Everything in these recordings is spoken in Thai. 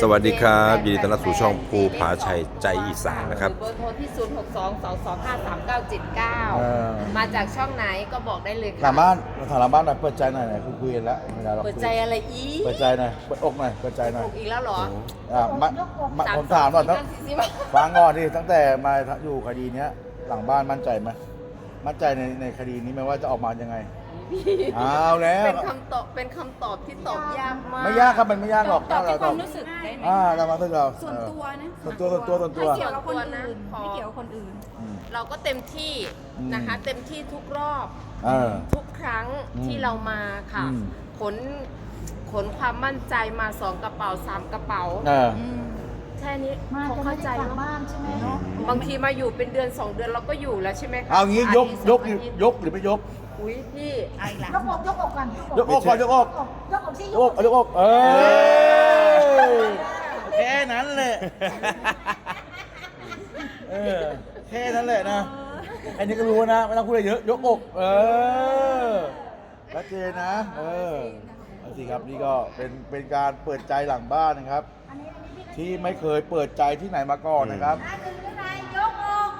สวัสดีครับยินดีต้อนรับสู่ช่องภูผาชัยใจอีสานนะครับ เบอร์โทรที่ 0 6 2 2 2 5 3 9 7เออ9 มาจากช่องไหนก็บอกได้เลยหลัค่ะ งบ้านถามหลังบ้านหน่อยเปิดใจหน่อยหน่อยคุยคุยกันแล้วเวลาเราเปิดใจอะไรอีกเปิดใจหน่อยเปิดอกหน่อยเปิดใจหน่อยถูกอีกแล้วเหรออ่ามามาผมถามก่อนตั้งสี่สิบฟังก่อนดิตั้งแต่มาอยู่คดีเนี้ยหลังบ้านมั่นใจไหมมั่นใจในในคดีนี้ไหมว่าจะออกมายังไง เอาแล้ว เป็นคำตอบเป็นคำตอบที่ตอบยากมาก ไม่ยากครับมันไม่ยากหรอกตอบที่เราความรู้สึกได้ไหมอ่าเรามาถึงเราส่วนตัวนะส่วนตัวส่วนตัวส่วนตัว ไม่เกี่ยวกับคนอื่นไม่เกี่ยวกับคนอื่นอืมเราก็เต็มที่อืมนะคะ เต็มที่ทุกรอบเออทุกครั้งอืมที่เรามาค่ะ อืม ขนขนความมั่นใจมาสองกระเป๋าสามกระเป๋า เออ แค่นี้มาคงจะไม่เข้าใจได้กลับเนาะบ้านใช่ไหมเนาะบางทีมาอยู่เป็นเดือนสองเดือนเราก็อยู่แล้วใช่ไหมคะเอางี้ยกอาทิตยกสองอาทิตยกหรือไม่ยก อุ้ยพี่ยกอกยกอกก่อนยกอกก่อนยกอกยกอกสิยกอกยกอกเออแค่นั้นแหละเออแค่นั้นแหละนะอันนี้ก็รู้นะไม่ต้องพูดอะไรเยอะยกอกเออชัดเจนนะ เออเอาสิครับนี่ก็เป็นเป็นการเปิดใจหลังบ้านนะครับ อันนี้อันนี้พี่ที่ไม่เคยเปิดใจที่ไหนมาก่อนนะครับร้านหนึ่งหรือไงยกอก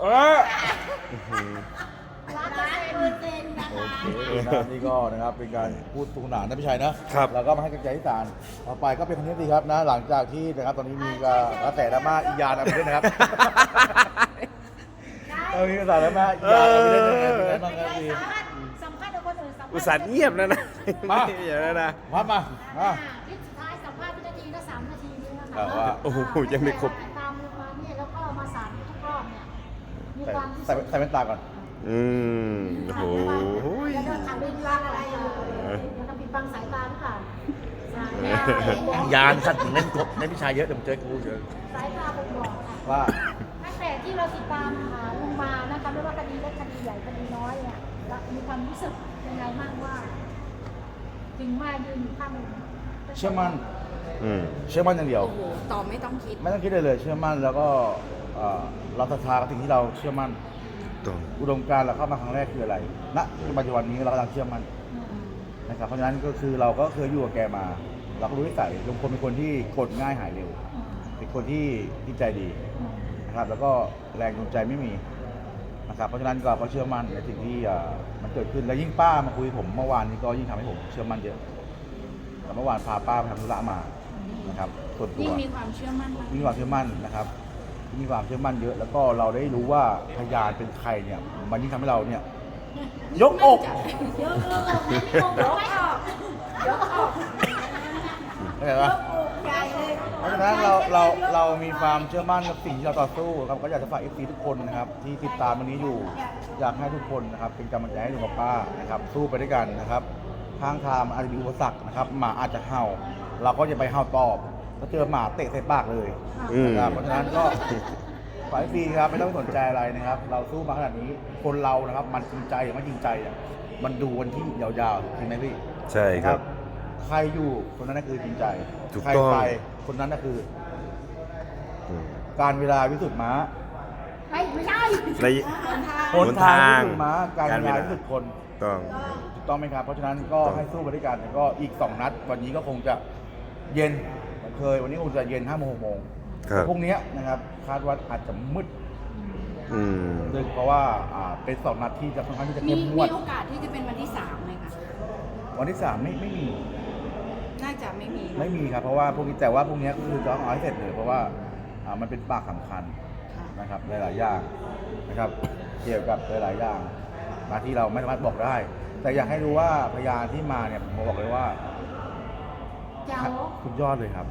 เออร้านละเปอร์ เซ็นต์นะโอคะเคนะนี่ก็นะครับเป็นการพูดทุกหนานนะพี่ชัยนะครับเราก็มาให้กำลังใจที่ศาลต่อไปก็เป็นคนนี้ดีครับนะ หลังจากที่นะครับตอนนี้มีกระแสดราม่าอียานอะไรด้วยนะครับเออมีกระแสดราม่าอียานอะไรด้วยนะครับเป็นไงบ้างครับพี่สัมภาษณ์กับคนอื่นสัมภาษณ์อุตส่าห์เงียบนะนะมาอย่างนั้นนะพับมาอะวิสุดท้ายสัมภาษณ์พินาทีก็สามนาทีนี่นะคะเอาว่าโอ้โหยังไม่ครบ ตามลงมาเนี่ยแล้วก็มาสารทุกรอบเนี่ยมีใส่ความที่ใส่ใส่แว่นตาก่อน อืมโอ้โหแล้วก็ทำเป็นร่างอะไรอยู่แล้วก็ปิดบังสายตาหรือเปล่าสายตายานสัตว์เล่นกบเล่นพี่ชายเยอะเดี๋ยวผมเจอกูเจอสายตาบ่งบอกค่ะว่าตั้งแต่ที่เราติดตามหาลุงมานะคะไม่ว่าคดีเล็กคดีใหญ่คดีน้อยเนี่ยเรามีความรู้สึกยังไงบ้างว่า ถึงมายืนอยู่ข้างลุงเชื่อมั่นอืมเชื่อมั่นอย่างเดียวโอ้โหตอบไม่ต้องคิด ไม่ต้องคิดเลยเลย เชื่อมั่นแล้วก็เอ่อเราศรัทธากับสิ่งที่เราเชื่อมั่น ตรงอุดมการณ์เราเข้ามาครั้งแรกคืออะไร ณ ปัจจุบันนี้เรากำลังเชื่อมั่นนะครับ เพราะฉะนั้นก็คือเราก็เคยอยู่กับแกมา เราก็รู้นิสัยลุงพลเป็นคนที่กดง่ายหายเร็ว เป็นคนที่ที่ใจดีนะครับ แล้วก็แรงจูงใจไม่มีนะครับ เพราะฉะนั้นเราก็เชื่อมั่นในสิ่งที่เอ่อมันเกิดขึ้น แล้วยิ่งป้ามาคุยผมเมื่อวานนี้ก็ยิ่งทำให้ผมเชื่อมั่นเยอะแต่เมื่อวานพาป้าไปทำธุระมา นะครับส่วนตัวยิ่งมีความเชื่อมั่นมากมีความเชื่อมั่นนะครับ มีความเชื่อมั่นเยอะแล้วก็เราได้รู้ว่าพยานเป็นใครเนี่ย มันยิ่งทำให้เราเนี่ย ยกอกเยอะเลยกออกยกออกเข้าใจปะใหญ่เลยเพราะฉะนั้นเราเราเรามีความเชื่อมั่นกับสิ่งที่เราต่อสู้ครับก็อยากจะฝากเอฟซีทุกคนนะครับ ที่ติดตามวันนี้อยู่ อยากให้ทุกคนนะครับ เป็นกำลังใจให้ลุงกับป้านะครับ สู้ไปด้วยกันนะครับทางทางมันอาจจะมีอุปสรรคนะครับหมาอาจจะเห่า เราก็จะไปเห่าตอบ ถ้าเจอหมาเตะใส่ปากเลยอืม นะครับเพราะฉะนั้นก็ฝ่ายปีครับไม่ต้องสนใจอะไรนะครับ เราสู้มาขนาดนี้คนเรานะครับ มันจริงใจหรือไม่จริงใจอะมันดูวันที่ยาวๆจริงไหมพี่ใช่ครับใครอยู่คนนั้นน่ะคือจริงใจถูกใครต้อง ไปคนนั้นน่ะคือ อืม การเวลาวิสุทธิ์ม้าไม่ไม่ใช่ในคนหนทาทางงวิสุทธิ์ม้าการการเวเวลาลาวิสุทธิ์คน ต้อง ถูกต้องไหมครับ เพราะฉะนั้นก็ถูกต้อง ให้สู้ไปด้วยกันแล้วก็อีกสองนัด วันนี้ก็คงจะเย็น เหมือนเคยวันนี้คงจะเย็นห้าโมงหกโมงครับ พรุ่งนี้นะครับคาดว่าอาจจะมืดอืมซึ่งเพราะว่าอ่าเป็นสองนัดที่จะค่อนข้างที่จะมีเข้มงวมีดโอกาสที่จะเป็นวันที่สามไหมคะวันที่สามไม่ไม่มี น่าจะไม่มีไม่มีครับ เพราะว่าพวกนี้แต่ว่าพวกนี้ก็คือจะต้องเอาให้เสร็จเลยเพราะว่าอ่ามันเป็นปากสำคัญค่ะนะครับหลายๆอย่างนะครับ เกี่ยวกับหลายๆอย่างมาที่เราไม่สามารถบอกได้ แต่อยากให้รู้ว่าพยานที่มาเนี่ยผมบอกเลยว่า เจ้าสุดยอดเลยครับ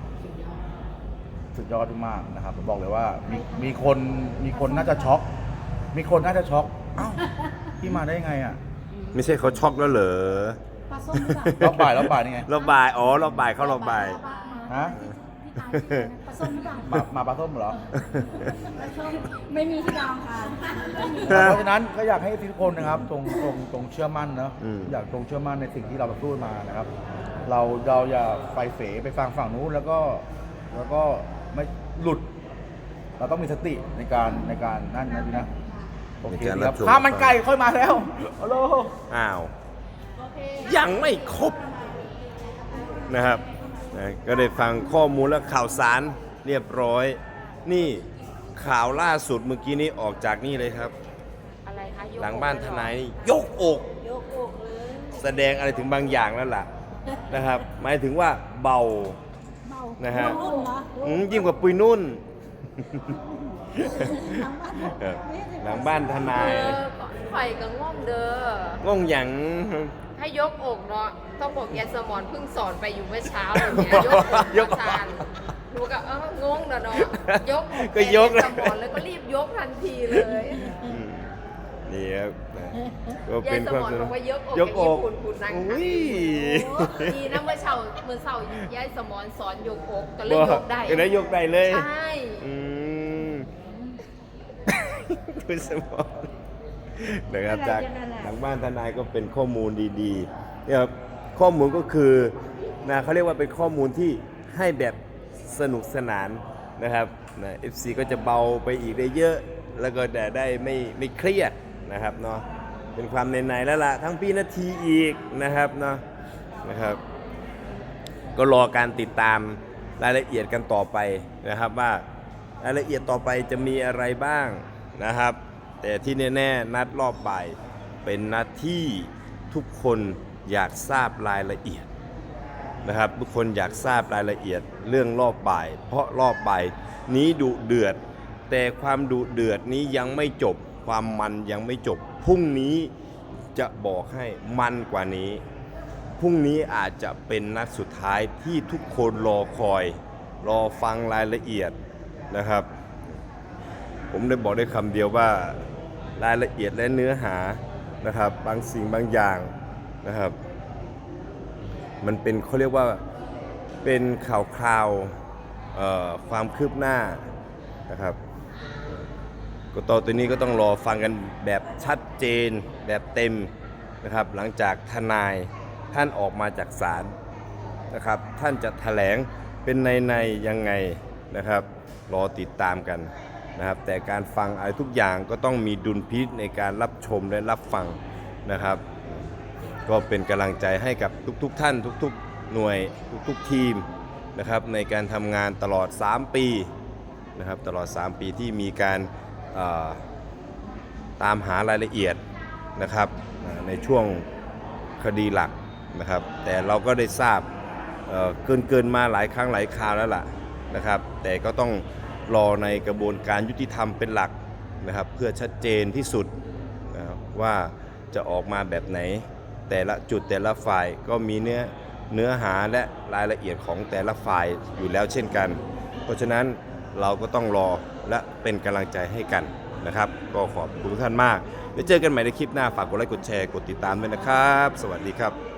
สุดยอดมากๆนะครับผมบอกเลยว่ามีมีคนมีคนน่าจะช็อก มีคนน่าจะช็อกอ้าวพี่มาได้ยังไงอะไม่ใช่เขาช็อกแล้วเหรอปลาส้มหรือเปล่ารอบบ่ายรอบบ่ายนี่ไงรอบบ่ายอ๋อรอบบ่ายเข้ารอบบ่าย ฮะ ปลาส้มหรือเปล่ามามาปลาส้มเหรอ ปลาส้มไม่มีที่ดาวค่ะเพราะฉะนั้นก็อยากให้ทุกคนนะครับตรงตรงตรงเชื่อมั่นเนอะอืม อยากตรงเชื่อมั่นในสิ่งที่เราพูดมานะครับ เราเราอย่าไฟเฝไปฟังฝั่งนู้นแล้วก็แล้วก็ไม่หลุด เราต้องมีสติในการในการนั่นนะพี่นะโอเคในการดีครับรับชม ข้าวมันไก่ค่อยมาแล้วฮัลโหล อ้าวยังไม่ครบนะครับ นะก็ได้ฟังข้อมูลและข่าวสารเรียบร้อย นี่ข่าวล่าสุดเมื่อกี้นี้ออกจากนี่เลยครับ อะไรคะยกหลังบ้านทนายอกนี่ยกอก ยกอกเลยแสดงอะไรถึงบางอย่างแล้วล่ะนะครับ หมายถึงว่าเบาเบานะฮะ รุ่นเหรออืมยิ่งกว่าปุยนุ่น หลังบ้านทนายเออไข่กับง่อมเด้องงหยัง ให้ยกอกเนาะต้องบอกแกสมอนเพิ่งสอนไปอยู่เมื่อเช้าเลยเนี่ยยกอกยยกกทานหนูก็เอองงเด้อเนาะยกอกก็ยกแสมอนแล้วก็รีบยกทันทีเลยอืมนี่ครับนะก็ยาเป็ยนสความมอนสบนุอกกว่ายกอกยกอกญี่ปุ่นคุณนั่งอุ้ยดีนะเมื่อเช้าเมื่อเช้ายายสมอนสอนยกอกก็เลยยกได้ก็ได้ยกได้เลยใช่อืมคุณสมอง นะครับจากหลังบ้านทนายก็เป็นข้อมูลดีๆเนี่ยครับข้อมูลก็คือนะเขาเรียกว่าเป็นข้อมูลที่ให้แบบสนุกสนานนะครับนะ FC ก็จะเบาไปอีกได้เยอะ แล้วก็ได้ได้ไม่ไม่เครียดนะครับเนาะเป็นความในๆแล้วล่ะทั้งปีนาทีอีกนะครับเนาะนะครับ ก็รอการติดตามรายละเอียดกันต่อไปนะครับว่ารายละเอียดต่อไปจะมีอะไรบ้างนะครับ แต่ที่แน่ๆนัดรอบบ่ายเป็นนัดที่ทุกคนอยากทราบรายละเอียดนะครับ ทุกคนอยากทราบรายละเอียดเรื่องรอบบ่าย เพราะรอบบ่ายนี้ดุเดือด แต่ความดุเดือดนี้ยังไม่จบ ความมันยังไม่จบพรุ่งนี้จะบอกให้มันกว่านี้พรุ่งนี้อาจจะเป็นนัดสุดท้ายที่ทุกคนรอคอย รอฟังรายละเอียดนะครับ ผมได้บอกได้คำเดียวว่า รายละเอียดและเนื้อหานะครับ บางสิ่งบางอย่างนะครับ มันเป็นเขาเรียกว่าเป็นข่าวคราวความคืบหน้านะครับก็ต่อตัวนี้ก็ต้องรอฟังกันแบบชัดเจนแบบเต็มนะครับ หลังจากทนายท่านออกมาจากศาลนะครับ ท่านจะแถลงเป็นในในยังไงนะครับ รอติดตามกัน นะครับแต่การฟังอะไรทุกอย่างก็ต้องมีดุลพินิจในการรับชมและรับฟังนะครับ ก็เป็นกำลังใจให้กับทุกๆทท่าน ทุกๆ หน่วยทุกๆ ทีมนะครับในการทำงานตลอด 3 ปีนะครับตลอด 3 ปีที่มีการตามหารายละเอียดนะครับในช่วงคดีหลักนะครับแต่เราก็ได้ทราบเอ่อเกินเกินมาหลายครั้งหลายคราวแล้วล่ะนะครับแต่ก็ต้อง รอในกระบวนการยุติธรรมเป็นหลักนะครับ เพื่อชัดเจนที่สุดนะว่าจะออกมาแบบไหน แต่ละจุดแต่ละฝ่ายก็มีเนื้อเนื้อหาและรายละเอียดของแต่ละฝ่ายอยู่แล้วเช่นกัน เพราะฉะนั้นเราก็ต้องรอและเป็นกำลังใจให้กันนะครับ ก็ขอบคุณทุกท่านมากไว้เจอกันใหม่ในคลิปหน้าฝากกดไลค์กดแชร์กดติดตามด้วยนะครับ สวัสดีครับ